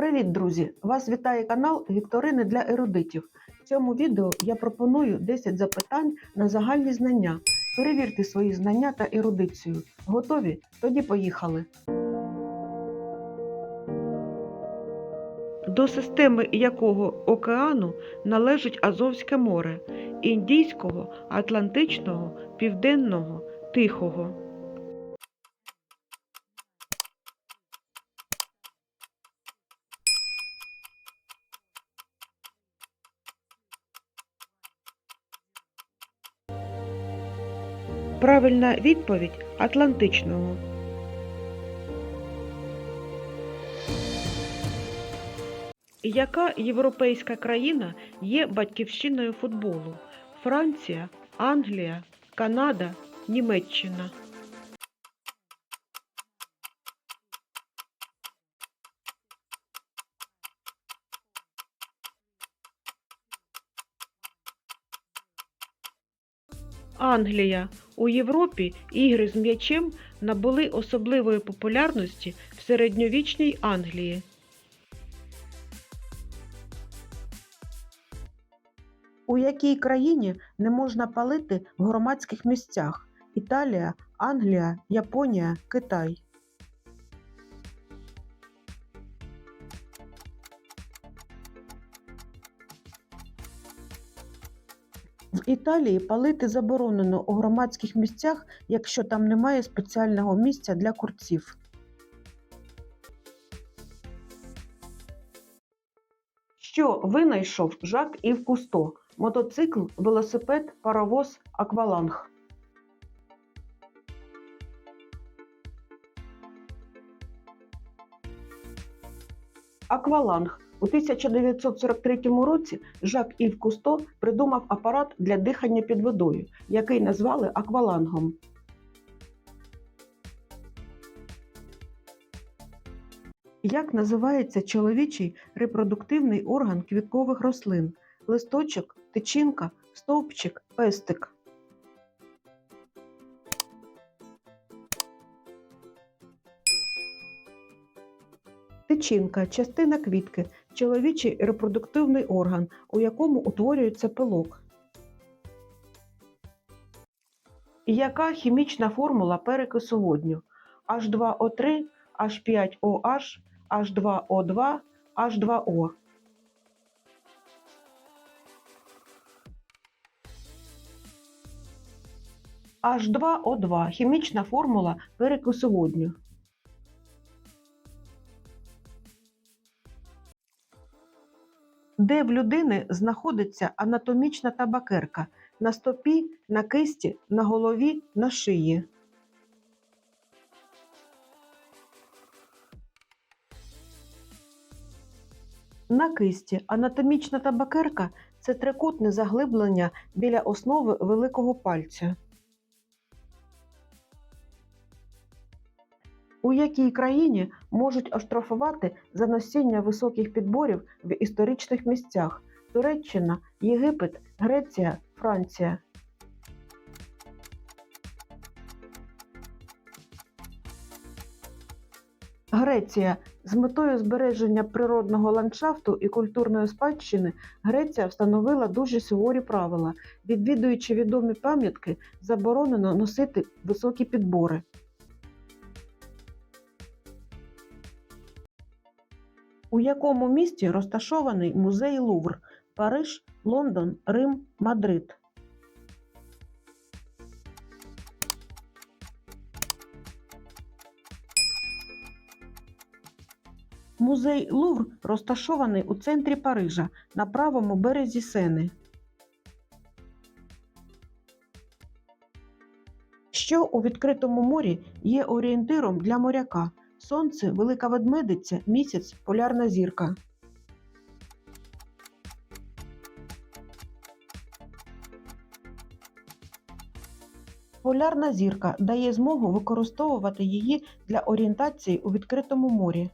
Привіт, друзі! Вас вітає канал Вікторини для ерудитів. В цьому відео я пропоную 10 запитань на загальні знання. Перевірте свої знання та ерудицію. Готові? Тоді поїхали. До системи якого океану належить Азовське море, Індійського, Атлантичного, Південного, Тихого. Правильна відповідь Атлантичного. Яка європейська країна є батьківщиною футболу? Франція, Англія, Канада, Німеччина. Англія. У Європі ігри з м'ячем набули особливої популярності в середньовічній Англії. У якій країні не можна палити в громадських місцях? Італія, Англія, Японія, Китай. В Італії палити заборонено у громадських місцях, якщо там немає спеціального місця для курців. Що винайшов Жак Ів Кусто? Мотоцикл, велосипед, паровоз, акваланг. Акваланг. У 1943 році Жак Ів Кусто придумав апарат для дихання під водою, який назвали аквалангом. Як називається чоловічий репродуктивний орган квіткових рослин? Листочок, тичинка, стовпчик, пестик. Тичинка частина квітки, чоловічий репродуктивний орган, у якому утворюється пилок. Яка хімічна формула перекису водню? H2O3, H5OH, H2O2, H2O. H2O2 хімічна формула перекису водню. Де в людини знаходиться анатомічна табакерка? На стопі, на кисті, на голові, на шиї. На кисті анатомічна табакерка це трикутне заглиблення біля основи великого пальця. У якій країні можуть оштрафувати за носіння високих підборів в історичних місцях? Туреччина, Єгипет, Греція, Франція. Греція з метою збереження природного ландшафту і культурної спадщини Греція встановила дуже суворі правила. Відвідуючи відомі пам'ятки, заборонено носити високі підбори. У якому місті розташований музей Лувр? Париж, Лондон, Рим, Мадрид. Музей Лувр розташований у центрі Парижа на правому березі Сени. Що у відкритому морі є орієнтиром для моряка? Сонце, велика ведмедиця, місяць, полярна зірка. Полярна зірка дає змогу використовувати її для орієнтації у відкритому морі.